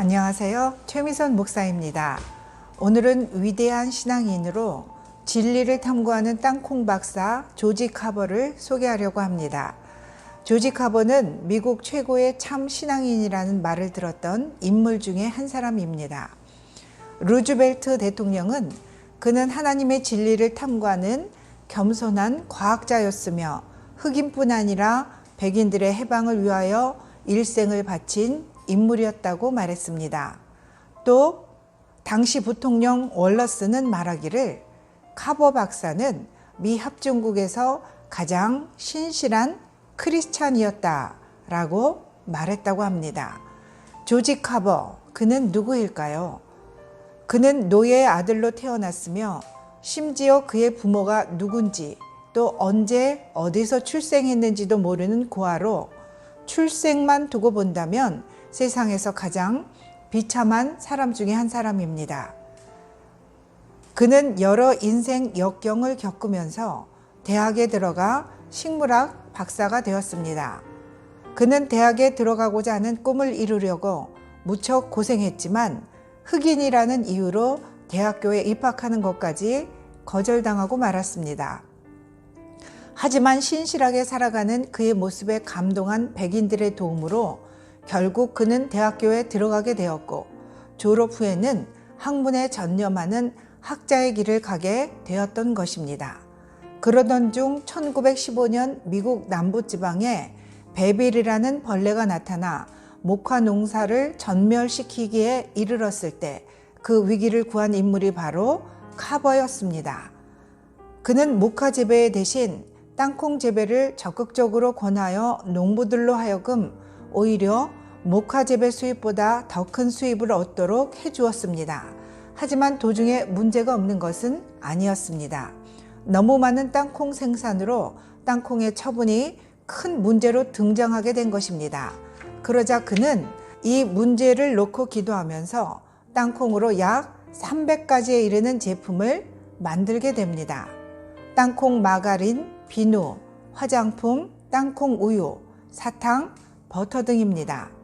안녕하세요. 최미선 목사입니다. 오늘은 위대한 신앙인으로 진리를 탐구하는 땅콩 박사 조지 카버를 소개하려고 합니다. 조지 카버는 미국 최고의 참 신앙인이라는 말을 들었던 인물 중에 한 사람입니다. 루즈벨트 대통령은 그는 하나님의 진리를 탐구하는 겸손한 과학자였으며 흑인뿐 아니라 백인들의 해방을 위하여 일생을 바친 인물이었다고 말했습니다. 또 당시 부통령 월러스는 말하기를 카버 박사는 미 합중국에서 가장 신실한 크리스찬이었다라고 말했다고 합니다. 조지 카버 그는 누구일까요? 그는 노예의 아들로 태어났으며 심지어 그의 부모가 누군지 또 언제 어디서 출생했는지도 모르는 고아로 출생만 두고 본다면 세상에서 가장 비참한 사람 중에 한 사람입니다. 그는 여러 인생 역경을 겪으면서 대학에 들어가 식물학 박사가 되었습니다. 그는 대학에 들어가고자 하는 꿈을 이루려고 무척 고생했지만 흑인이라는 이유로 대학교에 입학하는 것까지 거절당하고 말았습니다. 하지만 신실하게 살아가는 그의 모습에 감동한 백인들의 도움으로 결국 그는 대학교에 들어가게 되었고 졸업 후에는 학문에 전념하는 학자의 길을 가게 되었던 것입니다. 그러던 중 1915년 미국 남부지방에 베빌이라는 벌레가 나타나 목화 농사를 전멸시키기에 이르렀을 때 그 위기를 구한 인물이 바로 카버였습니다. 그는 목화 재배 대신 땅콩 재배를 적극적으로 권하여 농부들로 하여금 오히려 목화 재배 수입보다 더 큰 수입을 얻도록 해주었습니다. 하지만 도중에 문제가 없는 것은 아니었습니다. 너무 많은 땅콩 생산으로 땅콩의 처분이 큰 문제로 등장하게 된 것입니다. 그러자 그는 이 문제를 놓고 기도하면서 땅콩으로 약 300가지에 이르는 제품을 만들게 됩니다. 땅콩 마가린, 비누, 화장품, 땅콩 우유, 사탕, 버터 등입니다.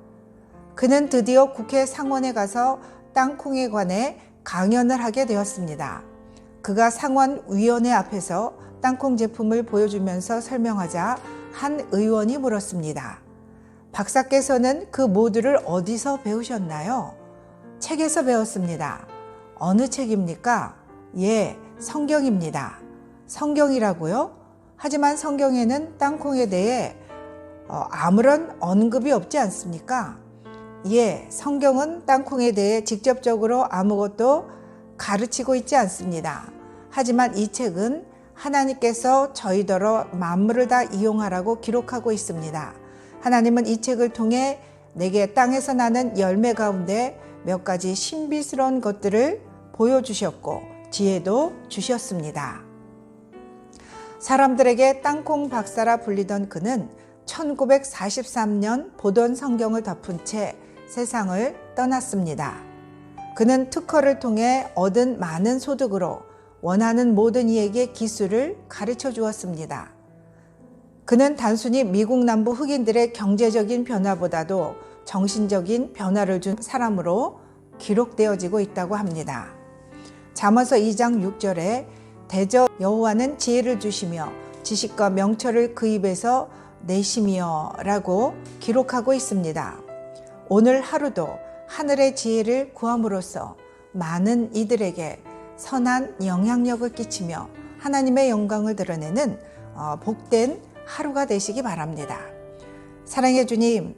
그는 드디어 국회 상원에 가서 땅콩에 관해 강연을 하게 되었습니다. 그가 상원위원회 앞에서 땅콩 제품을 보여주면서 설명하자 한 의원이 물었습니다. 박사께서는 그 모두를 어디서 배우셨나요? 책에서 배웠습니다. 어느 책입니까? 예, 성경입니다. 성경이라고요? 하지만 성경에는 땅콩에 대해 어, 아무런 언급이 없지 않습니까? 예, 성경은 땅콩에 대해 직접적으로 아무것도 가르치고 있지 않습니다. 하지만 이 책은 하나님께서 저희더러 만물을 다 이용하라고 기록하고 있습니다. 하나님은 이 책을 통해 내게 땅에서 나는 열매 가운데 몇 가지 신비스러운 것들을 보여주셨고 지혜도 주셨습니다. 사람들에게 땅콩 박사라 불리던 그는 1943년 보던 성경을 덮은 채 세상을 떠났습니다. 그는 특허를 통해 얻은 많은 소득으로 원하는 모든 이에게 기술을 가르쳐 주었습니다. 그는 단순히 미국 남부 흑인들의 경제적인 변화보다도 정신적인 변화를 준 사람으로 기록되어지고 있다고 합니다. 잠언서 2장 6절에 대저 여호와는 지혜를 주시며 지식과 명철을 그 입에서 내심이여라고 기록하고 있습니다. 오늘 하루도 하늘의 지혜를 구함으로써 많은 이들에게 선한 영향력을 끼치며 하나님의 영광을 드러내는 어, 복된 하루가 되시기 바랍니다. 사랑해 주님,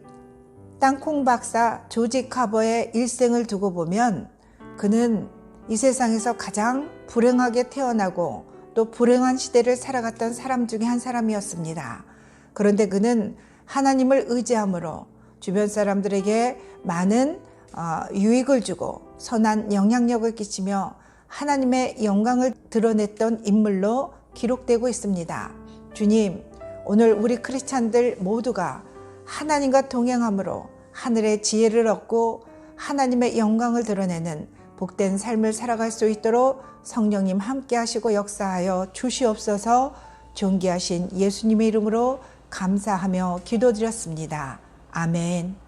땅콩 박사 조지 카버의 일생을 두고 보면 그는 이 세상에서 가장 불행하게 태어나고 또 불행한 시대를 살아갔던 사람 중에 한 사람이었습니다. 그런데 그는 하나님을 의지함으로 주변 사람들에게 많은 어, 유익을 주고 선한 영향력을 끼치며 하나님의 영광을 드러냈던 인물로 기록되고 있습니다. 주님, 오늘 우리 크리스찬들 모두가 하나님과 동행함으로 하늘의 지혜를 얻고 하나님의 영광을 드러내는 복된 삶을 살아갈 수 있도록 성령님 함께 하시고 역사하여 주시옵소서 존귀하신 예수님의 이름으로 감사하며 기도드렸습니다. 아멘.